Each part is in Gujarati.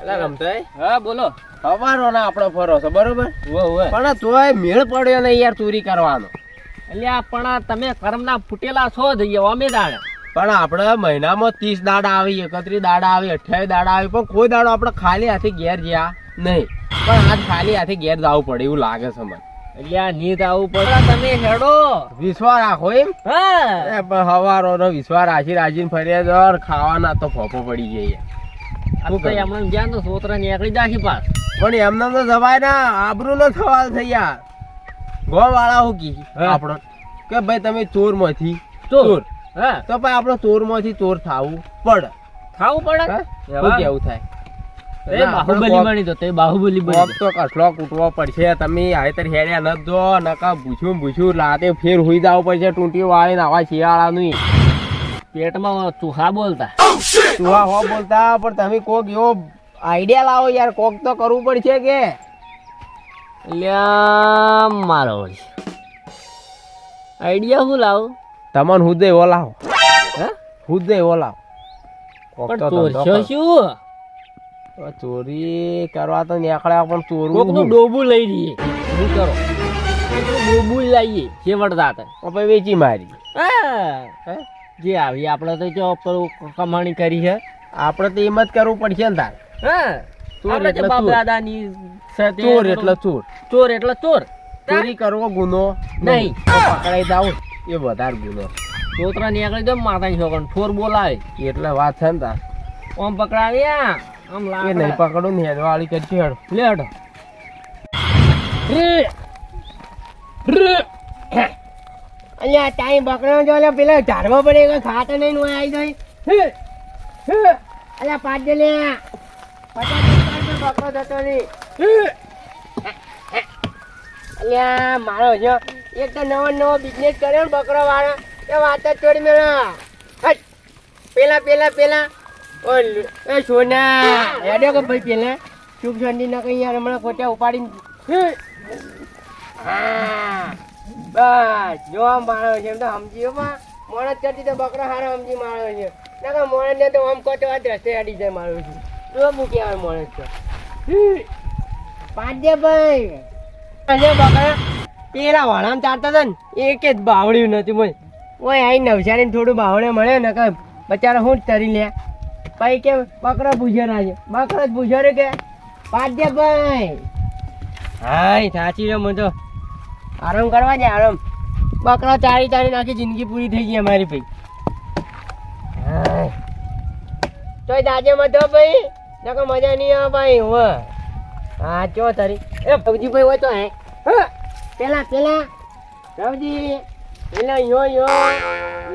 અલા રમતાય હા બોલો. હવારો ના આપણો ફરો છે બરોબર? ઉવે ઉવે. પણ તોય મેળ પડ્યો નહીં યાર ચોરી કરવાનો. એટલે પણ તમે કરમના ફૂટેલા છો જઈએ અમે દાડ. પણ આપણે મહિનામાં ત્રીસ દાડા આવી એકત્રીસ દાડા આવી અઠ્યાવીસ દાડા આવી પણ કોઈ દાડો આપણે ખાલી હાથે ઘેર ગયા નહીં. પણ આજ ખાલી હાથે ઘેર જવું પડે એવું લાગે છે મને. અલ્યા નીત આવું પડે તમે હેડો. વિશ્વાસ રાખો એમ? હા. હવારો નો વિશ્વાસ રાખી રાખીને ફર્યા જર ખાવાના તો ફોફો પડી જાય હમણાં જ્યાં તો સોતરા નીકળી જાખી પાસ પણ એમને તો જવાય ના આબરૂ નો સવાલ થઈ યાર. ગો વાળા હું કી? આપણો કે ભાઈ તમે ચોર. માંથી ચોર. હા. તો ભાઈ આપણો ચોરમાંથી ચોર થાવું પડે. થાવું પડે? એવું? કેવું થાય? બાહુબલી તો તે બાહુબલી કોક બની તો કસલો કૂટવો પડશે. તમે હાઈતર હેડ્યા ન જો નકા ભૂછું ભૂછું લાતે ફેર હુઈ જવું પડશે ટૂંટી વાળીને આવા શિયાળાનું. પેટમાં ચૂહા બોલતા. તુવા હો બોલતા પણ તમે કોક એવો આઈડિયા લાવો યાર કોક તો કરવું પડશે કે. અલ્યા મારો આઈડિયા શું લાવું? તમને હુદે એવો લાવો. હે? હુદે એવો લાવો. કોક તો ધંધો ચોરશો કરો. શું? ચોરી કરવા તો નીકળ્યા પણ ચોરવું કોક ડોબું લઈ લઈએ. શું કરો? ડોબું લઈએ જે વળતા હતા પછી વેચી મારી. હા જે આવી આપણે તો જો કમાણી કરી છે. આપણે તો એમ જ કરવું પડશે ને તાર. હા ચોર એટલે બાપદાદાની ચોર. એટલે ચોર. ચોર એટલે ચોર. ચોરી કરવો ગુનો નહીં. પકડાઈ જાવ એ વધારે ગુનો. છોકરા નીકળી દો માતાની છોકરા ઠોર બોલાવે. એટલે વાત છે ને તાર. ઓમ પકડાવ્યા એ નહીં. પકડું ને હેડવાળી કરશે હેડ લે. રે. અહીંયા ટાઈમ પકડવાનો જો એટલે પેલા ઝાડમાં પડે કોઈ ખાતર નહીં ને આવી જાય. અલ્યા પાંચ દે લે પચાસ બકરો થતો નહીં. અલ્યા મારો જો એક તો નવો નવો બિઝનેસ કર્યો ને બકરો વાળો એ વાત જ છોડી મેળા. પેલા પેલા પેલા ઓ એ સોના હેડ્યો કે ભાઈ પેલા? સુખ શાંતિ ના કઈ યાર હમણાં ખોટા ઉપાડીને બસ, જો આમ છે, એમ તો સમજી માં. મોણસ કરતી તો બકરો હારો સમજી મારો છે. નકર મોણસ ને તો આમ કોટો આ રસ્તે જાય મારો છે. જો મૂકી આવે મોણસ તો. પાંચે ભાઈ. આજે બકરા. પેલા વાળામાં ચારતા હતા ને, એક જ બાવળ્યું નથી બોલ ઓય, આઈ નવસારી થોડું બાવળે મળે ને કે બચારા હું જ તરી લે પછી કે બકરો પૂછ્યો ના છે. બકરો જ પૂછ્યો રે કે? પાડજે ભાઈ. હાય સાચી રે મને તો. આરામ કરવા જાય આરામ. બકરા ચારી ચારી નાખી જિંદગી પૂરી થઈ ગઈ અમારી ભાઈ. તોય દાજે મતો ભાઈ. નકો મજા નહીં આવે ભાઈ હો. હા ચો તારી. એ ભગજી ભાઈ હોય તો હે. પેલા પેલા. રવજી. પેલા યો યો.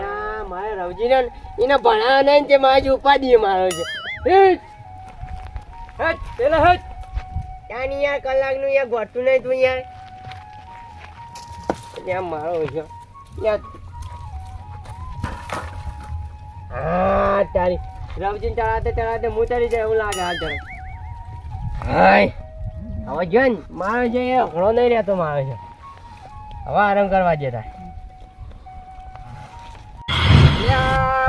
યા મારે રવજી ને એને ભણાવવા નહીં તે મારી ઉપાધિ મારો છે. હેટ. પેલા હેટ. ક્યાં યાર કલાકનું યાર ગોઠવું નહીં તું યાર. ત્યાં મારો છે. યાર. હા તારી રવજીને ચડાવતે ચડાતે હું ચડી જાય એવું લાગે હાલ તરફ હાય. હવે જો ને મારો છે એ ઘણો નહીં રહેતો મારો છે. હવે આરામ કરવા જતા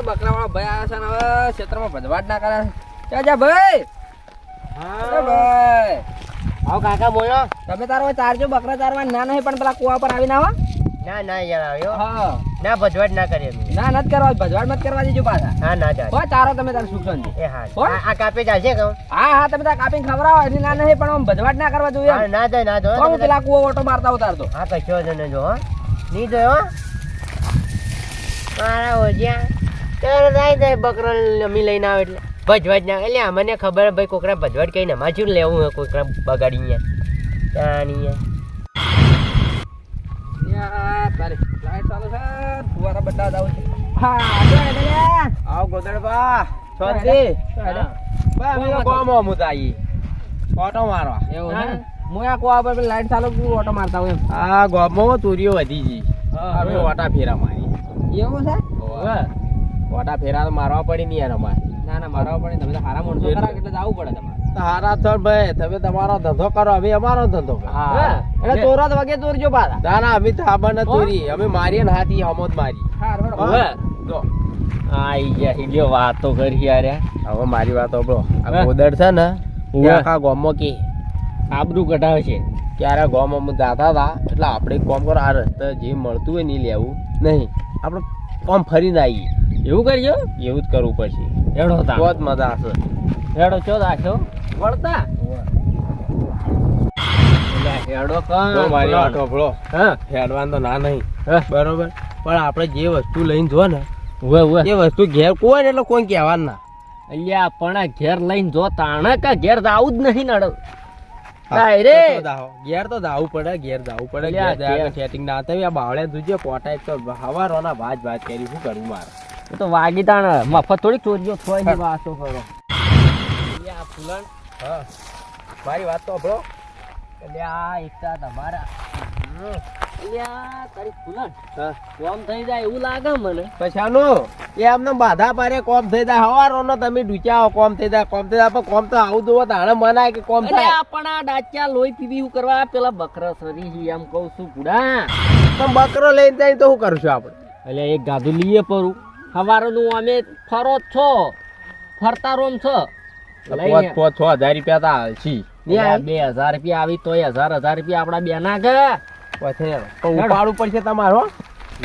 બકરા વાળો ભાઈ આવ્યા છે ને હવે ક્ષેત્રમાં ભજવાટ ના કરે. ક્યાં જા ભાઈ? હા. ભાઈ. આવો કાકા બોલો. તમે તારો ચારજો બકરા ચારવા ના નહીં પણ પેલા કુવા પર આવીને આવા. ના ના યાર આવ્યો. હા. ના ભજવાટ ના કરીએ. ના નથી કરવા ભજવાટ મત કરવા દેજો પાછા. હા ના જાય હો તારો તમે તાર સુખ શાંતિ એ હા. આ કાપી જાશે ચાલશે હા? હા તમે તાર કાપીને ખવરાવો એટલે ના નહીં પણ આમ ભજવાટ ના કરવા જોઈએ. ના જાય ના જો હું પેલા કુવો ઓટો મારતા ઉતારતો હા કશો જ ને જો હો. નહીં જોયો? હો? મારા ઓજ્યા. ત્યારે જાય બકરો લઈને આવે એટલે. ભજવાજ ના એટલે અમને ખબર ભાઈ કોકરા ભજવાડ કઈ નમા શું લેવું હે કોકરા બગાડી લે. આવ ગોદડબા શાંતિ હેડે. અમે ઓટો મારવા. એવું હું. આ કુવા પર લાઈટ ચાલુ ઓટો મારતા હોય આ ગામમાં ચોરીઓ વધી ગઈ. હવે ઓટા ફેરા મારી એવું છે? ઓટા ફેરા તો મારવા પડી નહીં યાર અમારે. ના ના મારવા પડે તમે તો હારા માણસો ખરા એટલે જવું પડે તમારે. તારા તો ભાઈ તમે તમારો ધંધો કરો અમે અમારો ધંધો હા. એટલે ચોરો તો વગે ચોરજો પાછા. ના ના અમે થાબા ન તોરી અમે મારીએ ને હાથી હમો મારી. હવે જો. આઈ ગયા હિલ્યો વાતો કરી યાર હવે મારી વાત સાંભળો આ. ગોદર છે ને હું. આખા ગોમો કે. આબરૂ કઢાવે છે. ક્યારે ગામમાં અમે જાતા હતા એટલે આપણે કોમ કરો આ રસ્તે જે મળતું હોય ને લેવું. નહીં આપણે કોમ ફરીને આવીએ. એવું કરજો? એવું જ કરવું પડશે. હેડો તો મજા આવશે. હેડો ચો રાખો વળતા. એટલે હેડો કાં મારી વાત સાંભળો. હા. હેડવાન તો ના નહીં. બરોબર? પણ આપણે જે વસ્તુ લઈને જો ને ઉવે ઉવે. એ વસ્તુ ઘેર કોઈ એટલે કોઈ કહેવાનું ના. અલ્યા પણ આ ઘેર લઈને જો તાણે કા ઘેર આવું જ નહીં નડો. ઘેર તો જાવું પડે ઘેર દાવું પડે. સેટિંગ ના. થાય આ બાવળે દુજે પોટા એક તો હવારોના ભાજ ભાજ કરી શું કરવું મારે? એ તો વાગી તાણ મફત થોડીક ચોરીઓ ની વાતો કરો આ ફૂલણ હા. મારી વાત તો એટલે આ એકતા તમારા. અલ્યા તારી ફૂલણ હા. થઈ જાય એવું લાગે મને. પછાનું? એ અમને પારે કોમ થઈ જાય. હવારોનો તમે ડૂચાઓ કોમ થઈ જાય કોમ થઈ જાય. પણ કોમ તો આવું જોવો તાણે મનાય કે કોમ થાય? પણ આ ડાચ્યા લોહી પીવી હું કરવા? પેલા બકરા સરી છે એમ કહું છું પુડા બકરો લઈને જાય તો શું કરશું આપણે? એટલે એક ગાધું લઈએ પરું. હવારનું અમે ફરો જ છો. ફરતા રોમ છો. પોચ પોચ છ હજાર રૂપિયા તા હાલશી. બે હજાર રૂપિયા આવી તોય હજાર હજાર રૂપિયા આપડા બે ના ગયા પછી તો ઉપાડવું પડશે તમારો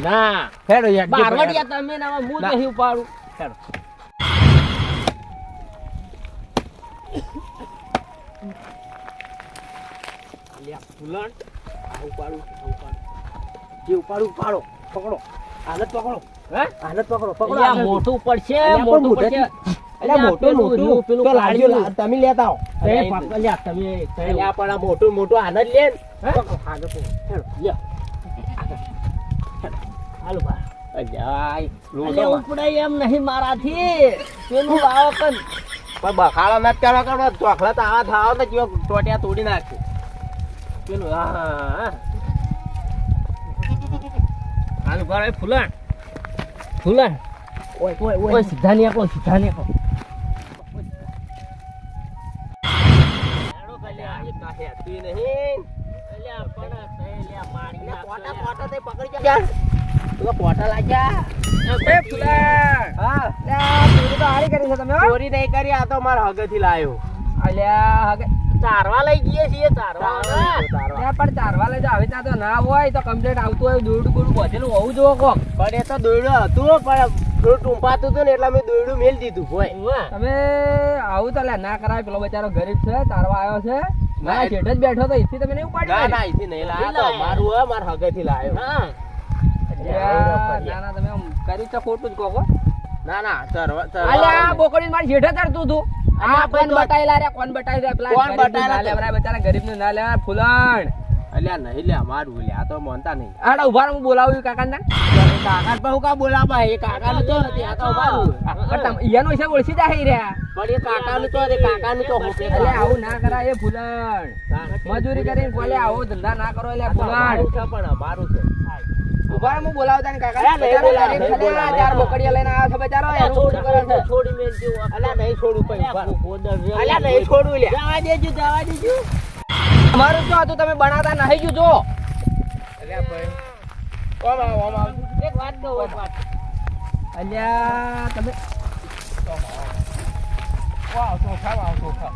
ના. હેડો યાર જે તમે ને હું નહીં ઉપાડું. હેડો. ઉપાડું, ઉપાડું. જે ઉપાડું ઉપાડો. પકડો. આને પકડો. હે? પકડો પકડો અલ્યા, મોટું પડશે મોટું પડશે. અલ્યા, અલ્યા, મોટું મોટું પેલું તો લાવજો, તમે લેતા આવો. અલ્યા, તમે તમે તમે- અલ્યા, પણ આ મોટું મોટું આનંદ લે પકડો, આગળ પકડો. લ્યો. હાલો બા. અલ્યા, ઈ ઉપડાય એમ નહીં મારાથી. પેલું લાવો કન પણ બખાડો ના જ કરો કરવા ચોખલા તો આવા થાવ ને જેવા ટોટિયા તોડી નાખશે પેલું હા. હાલ ફૂલણ. ફૂલણ ઓય ઓય ઓય. સીધા ની આપો સીધા ની આપો પોટા લાગ્યા. હા. અલ્યા, ચોરી તો હારી કરી છે તમે ચોરી નહીં કરી આ તો મારા હગેથી લાયો. અલ્યા હગે- ચારવા લઈ જઈએ છીએ ચારવા પણ ચારવા લઈ જાઓ. ત્યાં તો ના હોય તો કમ્પ્લેટ આવતું હોય દોરડું બોરડું બધેલું હોવું જોવો કોક. પણ એ તો દોયડું હતું પણ થોડું ટૂંપાતું હતું ને એટલે મેં દોયડું મેલ દીધું હોય. તમે આવું તો ના કરાય પેલો બચારો ગરીબ છે ચારવા આવ્યો છે. ના, ના જ બેઠો તો અહીંથી તમે નહીં ઉપાડી ના ના અહીંથી નહીં લાયો મારું હે મારા હગેથી લાયો હા. ના ના તમે આમ તો ખોટું જ કહો ના ના ચરવા અલ્યા બોકડી મારી શેઠે ચડતું તું આ કોણ પણ રે કોણ બટાયેલા પેલા કોણ ગરીબનું બટાયેલા ના ના લેવા ફૂલણ. અલ્યા નહીં લે મારું લે આ તો માનતા નહીં. આડા ઊભા હું બોલાવું કાકા કાકા પર હું કા બોલાવા? એ કાકાનું તો નથી આ તો અમારું. એનો હિસાબ ઓળખી જાય રહ્યા પણ એ કાકાનું તો છે, કાકાનું તો હોપે એટલે આવું ના કરાય એ ફૂલણ. મજૂરી કરીને કોલે આવો ધંધા ના કરો એટલે ફૂલણ. પણ અમારું છે. ઊભા હું બોલાવતા ને કાકા. નહીં બોલાવે. ચાર બોકડીઓ લઈને આવ્યો છે બચારો છોડી કરે છે? છોડી મેલજો અલ્યા નહીં છોડું પછી ઊભા અલ્યા નહીં છોડું લે જવા દેજો જવા દેજો. અમારું શું હતું? તમે બનાવતા નહીં ગયું જો અલ્યા ભાઈ. કોમ આવો ઓમ આવો. એક વાત કહું એક વાત. અલ્યા તમે વાહ ચોખા વાહ ચોખા.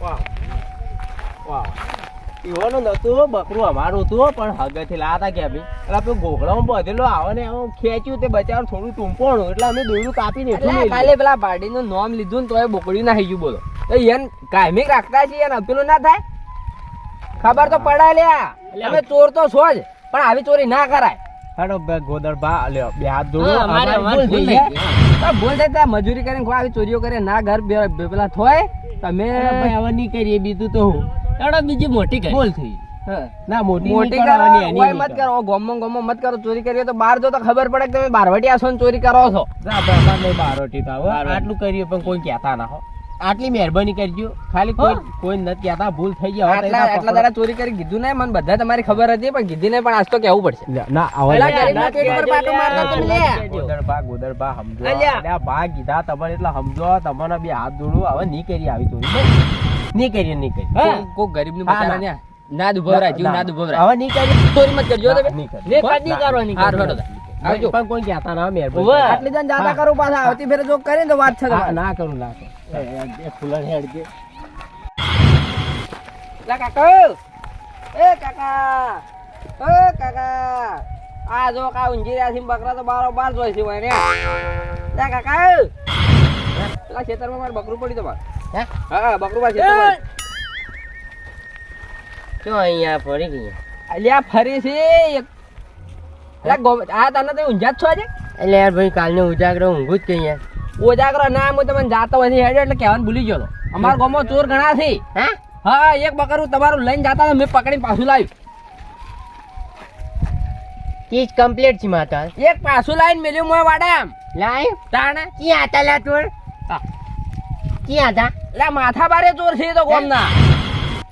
વાહ વાહ ઈવાનું નતું બકરું અમારું હતું પણ હગેથી લાતા કે ભાઈ એટલે આપણે ગોગડામાં બધેલો આવે ને એમ ખેંચ્યું તે બચાવ થોડું ટૂંપોણું એટલે અમે દોયડું કાપીને એટલું કાલે પેલા પાર્ટીનું નામ લીધું ને તોય બોકડી ના ગયું બોલો. તો એન કાયમી રાખતા છીએ એને પેલું ના થાય? ખબર તો પડાય લ્યા અમે ચોર તો છો જ પણ આવી ચોરી ના કરાય. હેડો બે ગોદર બા લ્યો બે હાથ જોડો અમારે- ભૂલ ભૂલ થઈ થઈ તો ભૂલ થાય ત્યાં મજૂરી કરીને કોઈ આવી ચોરીઓ કરે ના ઘર પેલા થોય તમે હવે નહીં કરીએ બીજું તો હું. એડો બીજી મોટી કરી. બોલ થઈ. ના મોટી મોટી કરવાની, એની મત કરો ગોમો ગોમો મત કરો ચોરી કરીએ તો બહાર જો તો ખબર પડે કે તમે બારવટિયા છો ને ચોરી કરો છો. બારોટી તો આટલું કરીએ પણ કોઈ કહેતા ના હો. આટલી મહેરબાની કરજો. ખાલી કોઈ કોઈ નથી કહેતા ભૂલ થઈ ગયા આટલા આટલા. દાડા ચોરી કરી કીધું ને મને બધા તમારી ખબર હતી પણ કીધી ને પણ આજ તો કેવું પડશે. ના. ગોદરબા ગોદરબા સમજો. બા કીધા તમને એટલે સમજો તમને બે હાથ જોડું હવે નહીં કરી આવી ચોરી. નહીં કરીએ નહીં કરી કોઈ ગરીબનું. બચારા ના. ને. દુભવરા જીવ ના દુભવરા હવે નહીં કરી ચોરી મત કરજો તમે. નહીં કરવાની. આવજો પણ કોઈ કહેતા ના મેર. આટલી જણ જાતા કરો પાછા. આવતી ફેરે જો કરે તો વાત છે ના કરું ના કરું. ફૂલણ હેડ કે. લા કાકા. એ કાકા. ઓ કાકા. આ જો કા ઊંઘી થી બકરા તો બારો બાર જોઈ છે ને. લા કાકા. પેલા ખેતરમાં મારે બકરું પડી તમારે. હે? હા બકરું પાસે. જો અહીંયા ફરી ગયા અલ્યા ફરી છે આ તને તો ઊંઝા જ છો આજે? એટલે યાર ભાઈ કાલનો ઉજાગરો ઊંઘું જ કઈ યાર ઓજાગરો ના હું તમને જાતો હોય હેડ્યો એટલે કહેવાનું ભૂલી ગયો અમારા ગામમાં ચોર ઘણા છે. હા? હા એક બકરું તમારું લઈને જતા મેં પકડીને પાછું લાવ્યું. ચીજ કમ્પ્લીટ છે માતા એક પાછું લાઈન મેલ્યું મોય વાડા આમ લાય. તાણે? ક્યાં હતા લા. ક્યાં હતા? એટલે માથા બારે ચોર છે તો કોમ ના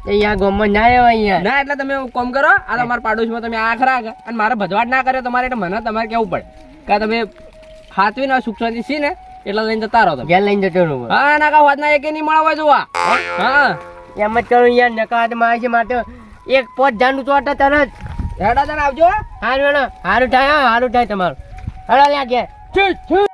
અહીંયા ગોમમાં ના આવ્યો અહીંયા. ના એટલે તમે કોમ કરો આ તમારા પાડોશમાં તમે આ ખરા અને મારે ભજવાટ ના કર્યો તમારે એટલે મને તમારે કેવું પડે? કે તમે હાથવી ના સુખ શાંતિ સી ને એટલે લઈને જતા રહો ઘેર લઈને જતો રહો? હા ના કા વાતના એકે નહીં મળવા જોવા. હા? એમ જ કરું યાર નકા હાથમાં છે માટે એક પોત જાનું ચોટા તરત હેડા તને આવજો. હારું હેડો. હારું થાય હારું થાય તમારું. લ્યા ઘેર. ઠીક છી